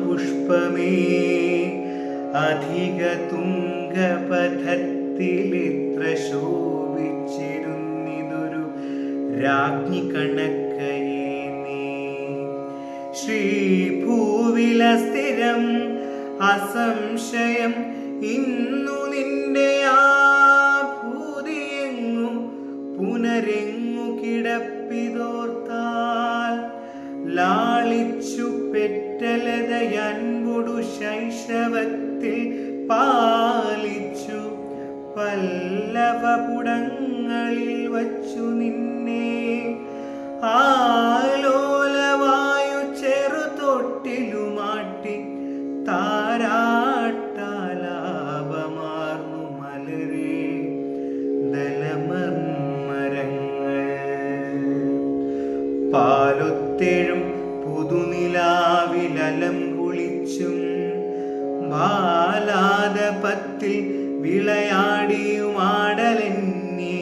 പുഷ്പമേ അധിക തുംഗപഥത്തിലിത്ര ശോഭിച്ചിരുന്നിതൊരു രാജ്ഞി കണക്കയേ നീ. ശ്രീഭൂവില സ്ഥിരം അസംശയം ഇന്നു നിന്റെ ആ ഭൂതിയെങ്ങു പുനരെങ്ങു കിടപ്പിതോർത്താൽ ലാളിച്ചു പെറ്റലതയൻപൊടു ശൈശവത്തിൽ പാലിച്ചു. പല്ലവപുടങ്ങളിൽ വച്ചു നിന്നെ. ആലോലവായു ചെറുതൊട്ടിലുമാട്ടി പാലൊത്തേഴും പുതുനിലാവിലലം കുളിച്ചും ബാലാതപത്തിൽ വിളയാടിയും ആടലെന്നെ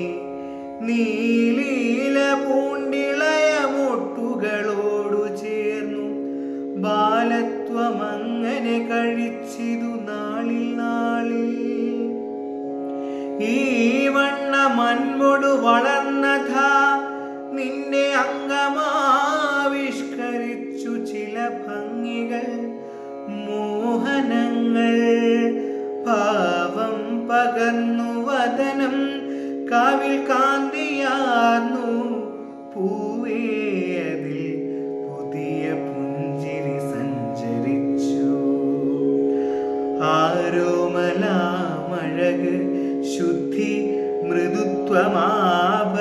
നീലീല പൂണ്ടിളയ മുട്ടുകളോടു ചേർന്നു ബാലത്വമങ്ങനെ കഴിച്ചിതു നാളിൽ നാളിൽ. ഈ വണ്ണ മൺമൊടു വളർന്നഥ പാവം പകർന്നു വദനം. കാവിൽ കാന്തിയാർന്നു പൂവേതിൽ പുതിയ പുഞ്ചിരി സഞ്ചരിച്ചു. ആരോമലാമഴക് ശുദ്ധി മൃദുത്വമാവ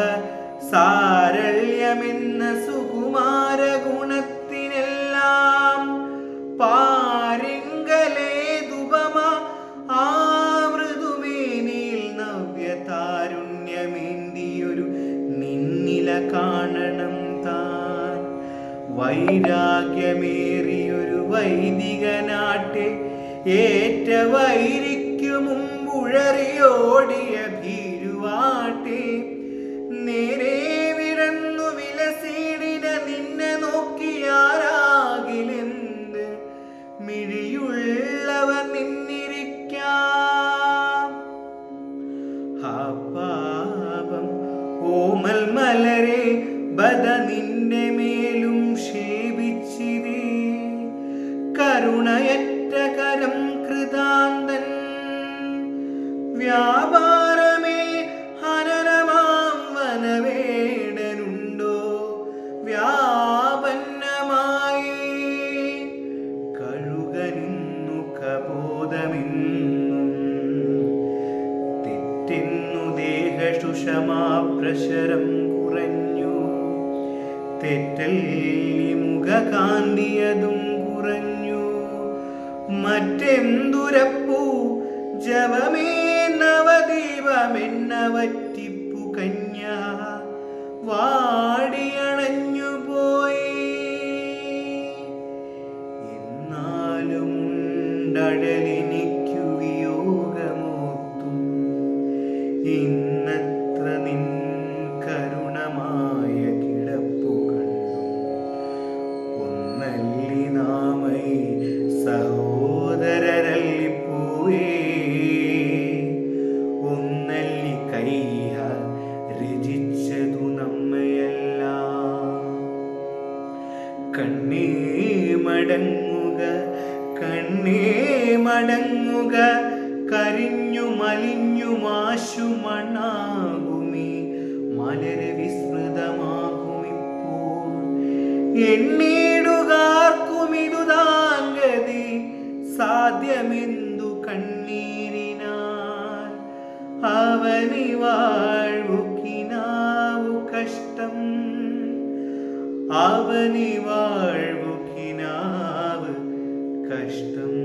സാരള്യമെന്ന സുകുമാര കാണണം താൻ. വൈരാഗ്യമേറിയൊരു വൈദികനാട്ടെ ഏറ്റ വൈരിക്കു മുമ്പുഴറിയോടിയ ഭീരുവാട്ടെ. നേരെ മലരെ ബദ നിന്റെ മേലും ക്ഷേപിച്ചിരേ. കരുണയറ്റ കരം കൃതാന്തൻ വ്യാപാരമേ ഹനനമാം വനവേടനുണ്ടോ വ്യാപന്നമായി. കഴുകനിന്നു കബോധമിന്നും തെറ്റെന്നു ദേഹശുഷമാപ്രശരം കുറഞ്ഞു. തെറ്റല്ലി മുഖകാന്തിയതും കുറഞ്ഞു. മറ്റെന്തുരപ്പു? ജവമേ നവദീപമെന്നവറ്റിപ്പു കന്യ. വാടിയണഞ്ഞു ഇന്നത്ര നിൻ കരുണമായ നാമൈ കണ്ണേ മടങ്ങുക കണ്ണേ മടങ്ങുക കരിഞ്ഞു മലിഞ്ഞു മാശു മണ്ണാകുമേ. മലര് വിസ്മൃതമാകുമിപ്പോൾ. എണ്ണീടുകാർക്കുമിതു താങ്കതി സാധ്യമെന്തു കണ്ണീരിനാൽ? അവനി വാഴ്വുക്കിനാവു കഷ്ടം. അവനി വാഴ്വുക്കിനാവ് കഷ്ടം.